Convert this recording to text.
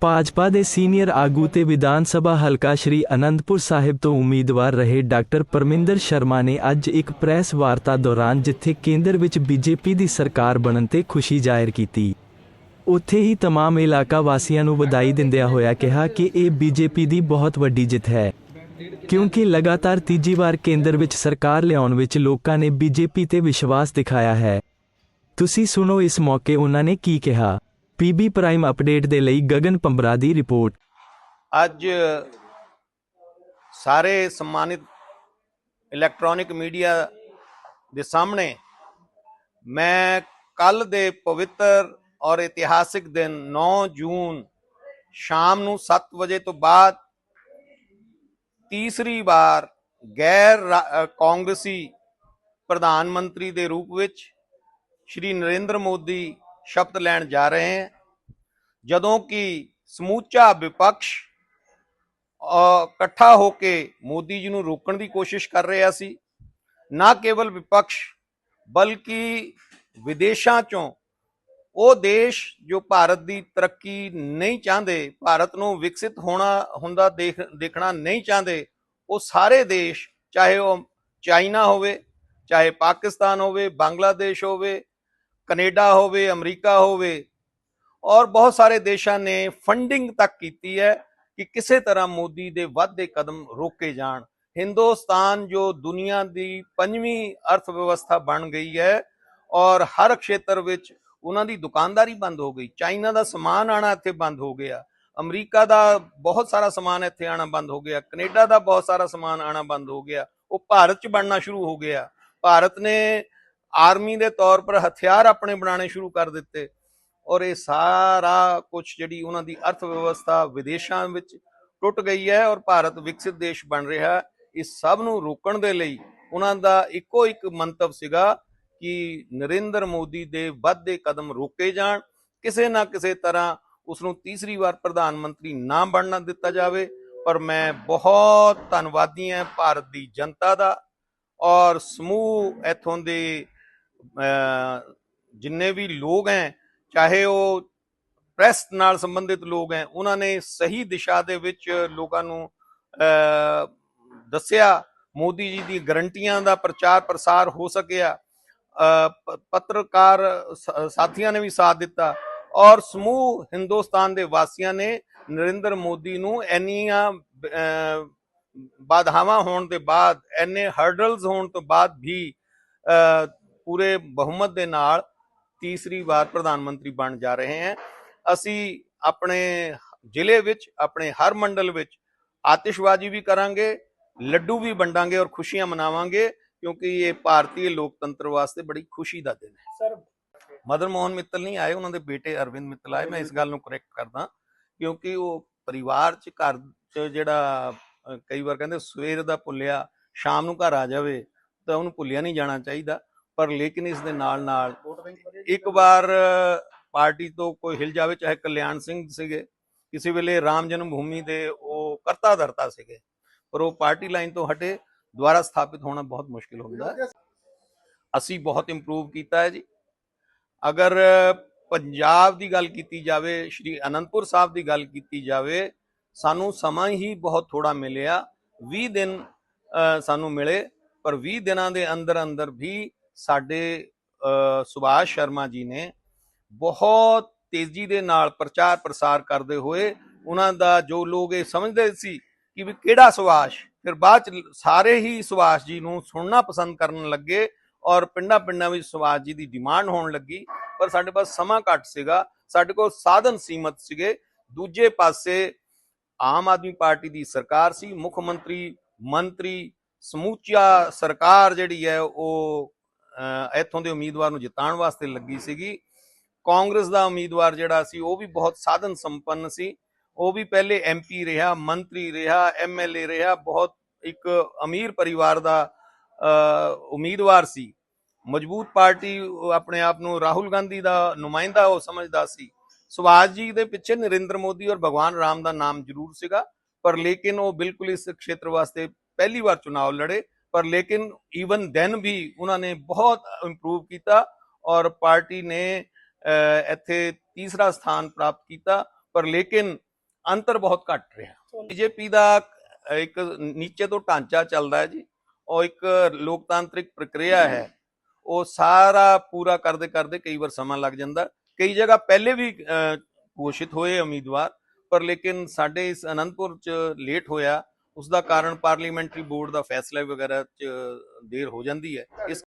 ਭਾਜਪਾ ਦੇ ਸੀਨੀਅਰ ਆਗੂ ਤੇ ਵਿਧਾਨ ਸਭਾ ਹਲਕਾ ਸ਼੍ਰੀ ਅਨੰਦਪੁਰ ਸਾਹਿਬ ਤੋਂ ਉਮੀਦਵਾਰ ਰਹੇ ਡਾਕਟਰ ਪਰਮਿੰਦਰ ਸ਼ਰਮਾ ਨੇ ਅੱਜ ਇੱਕ ਪ੍ਰੈਸ ਵਾਰਤਾ ਦੌਰਾਨ ਜਿੱਥੇ ਕੇਂਦਰ ਵਿੱਚ ਬੀਜੇਪੀ ਦੀ ਸਰਕਾਰ ਬਣਨ ਤੇ ਖੁਸ਼ੀ ਜ਼ਾਹਿਰ ਕੀਤੀ ਉੱਥੇ ਹੀ तमाम ਇਲਾਕਾ ਵਾਸੀਆਂ ਨੂੰ ਵਧਾਈ ਦਿੰਦਿਆਂ ਹੋਇਆ ਕਿਹਾ ਕਿ ਇਹ ਬੀਜੇਪੀ ਦੀ ਬਹੁਤ ਵੱਡੀ ਜਿੱਤ ਹੈ ਕਿਉਂਕਿ ਲਗਾਤਾਰ ਤੀਜੀ ਵਾਰ ਕੇਂਦਰ ਵਿੱਚ ਸਰਕਾਰ ਲਿਆਉਣ ਵਿੱਚ ਲੋਕਾਂ ਨੇ ਬੀਜੇਪੀ ਤੇ ਵਿਸ਼ਵਾਸ ਦਿਖਾਇਆ ਹੈ ਤੁਸੀਂ ਸੁਣੋ ਇਸ ਮੌਕੇ ਉਹਨਾਂ ਨੇ ਕੀ ਕਿਹਾ ਪੀਬੀ ਪ੍ਰਾਈਮ ਅਪਡੇਟ ਦੇ ਲਈ ਗਗਨ ਪੰਬਰਾ ਦੀ ਰਿਪੋਰਟ। ਅੱਜ ਸਾਰੇ ਸਨਮਾਨਿਤ ਇਲੈਕਟ੍ਰੋਨਿਕ ਮੀਡੀਆ ਦੇ ਸਾਹਮਣੇ ਮੈਂ ਕੱਲ ਦੇ ਪਵਿੱਤਰ ਔਰ ਇਤਿਹਾਸਿਕ ਦਿਨ 9 ਜੂਨ ਸ਼ਾਮ ਨੂੰ 7 ਵਜੇ ਤੋਂ ਬਾਅਦ ਤੀਸਰੀ ਵਾਰ ਗੈਰ ਕਾਂਗਰਸੀ ਪ੍ਰਧਾਨ ਮੰਤਰੀ ਦੇ ਰੂਪ ਵਿੱਚ ਸ਼੍ਰੀ ਨਰਿੰਦਰ ਮੋਦੀ ਸ਼ਬਦ ਲੈਣ ਜਾ ਰਹੇ ਹਨ ਜਦੋਂ ਕਿ ਸਮੂਚਾ ਵਿਪਕਸ਼ ਇਕੱਠਾ ਹੋ ਕੇ ਮੋਦੀ ਜੀ ਨੂੰ ਰੋਕਣ ਦੀ ਕੋਸ਼ਿਸ਼ ਕਰ ਰਿਹਾ ਸੀ। ਨਾ ਕੇਵਲ ਵਿਪਕਸ਼, ਬਲਕਿ ਵਿਦੇਸ਼ਾਂ ਚੋਂ। ਉਹ ਦੇਸ਼ ਜੋ ਭਾਰਤ ਦੀ ਤਰੱਕੀ ਨਹੀਂ ਚਾਹੁੰਦੇ, ਭਾਰਤ ਨੂੰ ਵਿਕਸਿਤ ਹੋਣਾ, ਹੁੰਦਾ ਦੇਖ, ਦੇਖਣਾ ਨਹੀਂ ਚਾਹੁੰਦੇ, ਉਹ ਸਾਰੇ ਦੇਸ਼, ਚਾਹੇ ਉਹ ਚਾਈਨਾ ਹੋਵੇ, ਚਾਹੇ ਪਾਕਿਸਤਾਨ ਹੋਵੇ, ਬੰਗਲਾਦੇਸ਼ ਹੋਵੇ ਕੈਨੇਡਾ ਹੋਵੇ, ਅਮਰੀਕਾ ਹੋਵੇ, ਔਰ ਬਹੁਤ ਸਾਰੇ ਦੇਸ਼ਾਂ ਨੇ ਫੰਡਿੰਗ ਤੱਕ ਕੀਤੀ ਹੈ ਕਿ ਕਿਸੇ ਤਰ੍ਹਾਂ ਮੋਦੀ ਦੇ ਵਾਧੇ ਕਦਮ ਰੋਕੇ ਜਾਣ। ਹਿੰਦੁਸਤਾਨ ਜੋ ਦੁਨੀਆ ਦੀ ਪੰਜਵੀਂ ਅਰਥ ਵਿਵਸਥਾ ਬਣ ਗਈ ਹੈ ਔਰ ਹਰ ਖੇਤਰ ਵਿੱਚ ਉਹਨਾਂ ਦੀ ਦੁਕਾਨਦਾਰੀ ਬੰਦ ਹੋ ਗਈ। ਚਾਈਨਾ ਦਾ ਸਮਾਨ ਆਣਾ ਇੱਥੇ ਬੰਦ ਹੋ ਗਿਆ। ਅਮਰੀਕਾ ਦਾ ਬਹੁਤ ਸਾਰਾ ਸਮਾਨ ਇੱਥੇ ਆਣਾ ਬੰਦ ਹੋ ਗਿਆ। ਕੈਨੇਡਾ ਦਾ ਬਹੁਤ ਸਾਰਾ ਸਮਾਨ ਆਣਾ ਬੰਦ ਹੋ ਗਿਆ। ਉਹ ਭਾਰਤ 'ਚ ਬਣਨਾ ਸ਼ੁਰੂ ਹੋ ਗਿਆ। ਭਾਰਤ ਨੇ ਆਰਮੀ ਦੇ ਤੌਰ ਪਰ ਹਥਿਆਰ ਆਪਣੇ ਬਣਾਉਣੇ ਸ਼ੁਰੂ ਕਰ ਦਿੱਤੇ ਔਰ ਇਹ ਸਾਰਾ ਕੁਝ ਜਿਹੜੀ ਉਹਨਾਂ ਦੀ ਅਰਥ ਵਿਵਸਥਾ ਵਿਦੇਸ਼ਾਂ ਵਿੱਚ ਟੁੱਟ ਗਈ ਹੈ ਔਰ ਭਾਰਤ ਵਿਕਸਿਤ ਦੇਸ਼ ਬਣ ਰਿਹਾ ਇਸ ਸਭ ਨੂੰ ਰੋਕਣ ਦੇ ਲਈ ਉਹਨਾਂ ਦਾ ਇੱਕੋ ਇੱਕ ਮੰਤਵ ਸੀਗਾ ਕਿ ਨਰਿੰਦਰ ਮੋਦੀ ਦੇ ਵੱਧਦੇ ਕਦਮ ਰੋਕੇ ਜਾਣ, ਕਿਸੇ ਨਾ ਕਿਸੇ ਤਰ੍ਹਾਂ ਉਸ ਨੂੰ ਤੀਸਰੀ ਵਾਰ ਪ੍ਰਧਾਨ ਮੰਤਰੀ ਨਾ ਬਣਨਾ ਦਿੱਤਾ ਜਾਵੇ। ਪਰ ਮੈਂ ਬਹੁਤ ਧੰਨਵਾਦੀ ਹਾਂ ਭਾਰਤ ਦੀ ਜਨਤਾ ਦਾ ਔਰ ਸਮੂਹ ਇਥੋਂ ਦੇ ਜਿੰਨੇ ਵੀ ਲੋਕ ਹੈ ਚਾਹੇ ਉਹ ਪ੍ਰੈਸ ਨਾਲ ਸੰਬੰਧਿਤ ਲੋਕ ਹੈ ਉਹਨਾਂ ਨੇ ਸਹੀ ਦਿਸ਼ਾ ਦੇ ਵਿੱਚ ਲੋਕਾਂ ਨੂੰ ਦੱਸਿਆ ਮੋਦੀ ਜੀ ਦੀ ਗਰੰਟੀਆਂ ਦਾ ਪ੍ਰਚਾਰ ਪ੍ਰਸਾਰ ਹੋ ਸਕਿਆ ਅਹ, ਪੱਤਰਕਾਰ ਸਾਥੀਆਂ ਨੇ ਵੀ ਸਾਥ ਦਿੱਤਾ ਔਰ ਸਮੂਹ ਹਿੰਦੁਸਤਾਨ ਦੇ ਵਾਸੀਆਂ ਨੇ ਨਰਿੰਦਰ ਮੋਦੀ ਨੂੰ ਇੰਨੀਆਂ ਅਹ, ਬਾਧਾਵਾਂ ਹੋਣ ਦੇ ਬਾਅਦ ਐਨੇ ਹਰਡਲਸ ਹੋਣ ਤੋਂ ਬਾਅਦ ਵੀ ਅਹ, ਪੂਰੇ ਬਹੁਮਤ ਦੇ ਨਾਲ ਤੀਸਰੀ ਵਾਰ ਪ੍ਰਧਾਨ ਮੰਤਰੀ ਬਣ ਜਾ ਰਹੇ ਹਨ ਅਸੀਂ ਆਪਣੇ ਜ਼ਿਲ੍ਹੇ ਵਿੱਚ ਆਪਣੇ ਹਰ ਮੰਡਲ ਵਿੱਚ ਆਤਿਸ਼ਬਾਜ਼ੀ ਵੀ ਕਰਾਂਗੇ ਲੱਡੂ ਵੀ ਵੰਡਾਂਗੇ ਔਰ ਖੁਸ਼ੀਆਂ ਮਨਾਵਾਂਗੇ ਕਿਉਂਕਿ ਇਹ ਭਾਰਤੀ ਲੋਕਤੰਤਰ ਵਾਸਤੇ ਬੜੀ ਖੁਸ਼ੀ ਦਾ ਦਿਨ ਹੈ। ਸਰ ਮਦਨ ਮੋਹਨ ਮਿੱਤਲ ਨਹੀਂ ਆਏ ਉਹਨਾਂ ਦੇ ਬੇਟੇ ਅਰਵਿੰਦ ਮਿੱਤਲ ਆਏ। ਮੈਂ ਇਸ ਗੱਲ ਨੂੰ ਕਰੈਕਟ ਕਰਦਾ ਕਿਉਂਕਿ ਉਹ ਪਰਿਵਾਰ ਚ ਘਰ ਚ ਜਿਹੜਾ ਕਈ ਵਾਰ ਕਹਿੰਦੇ ਸਵੇਰ ਦਾ ਭੁੱਲਿਆ ਸ਼ਾਮ ਨੂੰ ਘਰ ਆ ਜਾਵੇ ਤਾਂ ਉਹਨੂੰ ਭੁੱਲਿਆ ਨਹੀਂ ਜਾਣਾ ਚਾਹੀਦਾ। ਪਰ ਲੇਕਿਨ ਇਸ ਦੇ ਨਾਲ ਨਾਲ ਇੱਕ ਵਾਰ ਪਾਰਟੀ ਤੋਂ ਕੋਈ ਹਿਲ ਜਾਵੇ ਚਾਹੇ ਕਲਿਆਣ ਸਿੰਘ ਸੀਗੇ ਕਿਸੇ ਵੇਲੇ ਰਾਮ ਜਨਮ ਭੂਮੀ ਦੇ ਉਹ ਕਰਤਾ ਧਰਤਾ ਸੀਗੇ ਪਰ ਉਹ ਪਾਰਟੀ ਲਾਈਨ ਤੋਂ ਹਟੇ ਦੁਬਾਰਾ ਸਥਾਪਿਤ ਹੋਣਾ ਬਹੁਤ ਮੁਸ਼ਕਿਲ ਹੁੰਦਾ ਅਸੀਂ ਬਹੁਤ ਇੰਪਰੂਵ ਕੀਤਾ ਹੈ ਜੀ। ਅਗਰ ਪੰਜਾਬ ਦੀ ਗੱਲ ਕੀਤੀ ਜਾਵੇ ਸ਼੍ਰੀ ਅਨੰਦਪੁਰ ਸਾਹਿਬ ਦੀ ਗੱਲ ਕੀਤੀ ਜਾਵੇ ਸਾਨੂੰ ਸਮਾਂ ਹੀ ਬਹੁਤ ਥੋੜਾ ਮਿਲਿਆ। 20 ਦਿਨ ਸਾਨੂੰ ਮਿਲੇ ਪਰ 20 ਦਿਨਾਂ ਦੇ ਅੰਦਰ ਅੰਦਰ ਵੀ ਸਾਡੇ ਸੁਭਾਸ਼ ਸ਼ਰਮਾ ਜੀ ਨੇ ਬਹੁਤ ਤੇਜ਼ੀ ਦੇ ਨਾਲ ਪ੍ਰਚਾਰ ਪ੍ਰਸਾਰ ਕਰਦੇ ਹੋਏ ਉਹਨਾਂ ਦਾ ਜੋ ਲੋਕ ਇਹ ਸਮਝਦੇ ਸੀ ਕਿ ਵੀ ਕਿਹੜਾ ਸੁਭਾਸ਼, ਫਿਰ ਬਾਅਦ ਚ ਸਾਰੇ ਹੀ ਸੁਭਾਸ਼ ਜੀ ਨੂੰ ਸੁਣਨਾ ਪਸੰਦ ਕਰਨ ਲੱਗੇ ਔਰ ਪਿੰਡਾਂ ਪਿੰਡਾਂ ਵਿੱਚ ਸੁਭਾਸ਼ ਜੀ ਦੀ ਡਿਮਾਂਡ ਹੋਣ ਲੱਗੀ, ਪਰ ਸਾਡੇ ਪਾਸ ਸਮਾਂ ਘੱਟ ਸੀਗਾ, ਸਾਡੇ ਕੋਲ ਸਾਧਨ ਸੀਮਤ ਸੀਗੇ। ਦੂਜੇ ਪਾਸੇ ਆਮ ਆਦਮੀ ਪਾਰਟੀ ਦੀ ਸਰਕਾਰ ਸੀ, ਮੁੱਖ ਮੰਤਰੀ ਮੰਤਰੀ ਸਮੂਚਾ ਸਰਕਾਰ ਜਿਹੜੀ ਹੈ ਉਹ ਇੱਥੋਂ ਦੇ ਉਮੀਦਵਾਰ ਨੂੰ ਜਿਤਾਉਣ ਵਾਸਤੇ ਲੱਗੀ ਸੀਗੀ। ਕਾਂਗਰਸ ਦਾ ਉਮੀਦਵਾਰ ਜਿਹੜਾ ਸੀ, ਉਹ ਵੀ ਬਹੁਤ ਸਾਧਨ ਸੰਪੰਨ ਸੀ। ਉਹ ਵੀ ਪਹਿਲੇ ਐਮਪੀ ਰਿਹਾ, ਮੰਤਰੀ ਰਿਹਾ ਐਮਐਲਏ ਰਿਹਾ, ਬਹੁਤ ਇੱਕ ਅਮੀਰ ਪਰਿਵਾਰ ਦਾ ਉਮੀਦਵਾਰ ਸੀ। ਮਜ਼ਬੂਤ ਪਾਰਟੀ ਆਪਣੇ ਆਪ ਨੂੰ ਰਾਹੁਲ ਗਾਂਧੀ ਦਾ ਨੁਮਾਇੰਦਾ ਉਹ ਸਮਝਦਾ ਸੀ। ਸੁਭਾਸ਼ ਜੀ ਦੇ ਪਿੱਛੇ ਨਰਿੰਦਰ ਮੋਦੀ ਔਰ ਭਗਵਾਨ ਰਾਮ ਦਾ ਨਾਮ ਜ਼ਰੂਰ ਸੀਗਾ, ਪਰ ਲੇਕਿਨ ਉਹ ਬਿਲਕੁਲ ਇਸ ਖੇਤਰ ਵਾਸਤੇ ਪਹਿਲੀ ਵਾਰ ਚੁਣਾਵ ਲੜੇ। ਪਰ ਲੇਕਿਨ ਈਵਨ ਦੈਨ ਵੀ ਉਹਨਾਂ ਨੇ ਬਹੁਤ ਇੰਪਰੂਵ ਕੀਤਾ ਔਰ ਪਾਰਟੀ ਨੇ ਅਹ, ਇੱਥੇ ਤੀਸਰਾ ਸਥਾਨ ਪ੍ਰਾਪਤ ਕੀਤਾ ਪਰ ਲੇਕਿਨ ਅੰਤਰ ਬਹੁਤ ਘੱਟ ਰਿਹਾ ਬੀਜੇਪੀ ਦਾ ਇੱਕ ਨੀਚੇ ਤੋਂ ਢਾਂਚਾ ਚੱਲਦਾ ਹੈ ਜੀ ਉਹ ਇੱਕ ਲੋਕਤਾਂਤਰਿਕ ਪ੍ਰਕਿਰਿਆ ਹੈ ਉਹ ਸਾਰਾ ਪੂਰਾ ਕਰਦੇ ਕਰਦੇ ਕਈ ਵਾਰ ਸਮਾਂ ਲੱਗ ਜਾਂਦਾ ਕਈ ਜਗ੍ਹਾ ਪਹਿਲੇ ਵੀ ਅਹ, ਘੋਸ਼ਿਤ ਹੋਏ ਉਮੀਦਵਾਰ ਪਰ ਲੇਕਿਨ ਸਾਡੇ ਇਸ ਅਨੰਦਪੁਰ ਚ ਲੇਟ ਹੋਇਆ ਉਸ ਦਾ ਕਾਰਨ ਪਾਰਲੀਮੈਂਟਰੀ ਬੋਰਡ ਦਾ ਫੈਸਲਾ ਵਗੈਰਾ ਚ ਦੇਰ ਹੋ ਜਾਂਦੀ ਹੈ। ਇਸ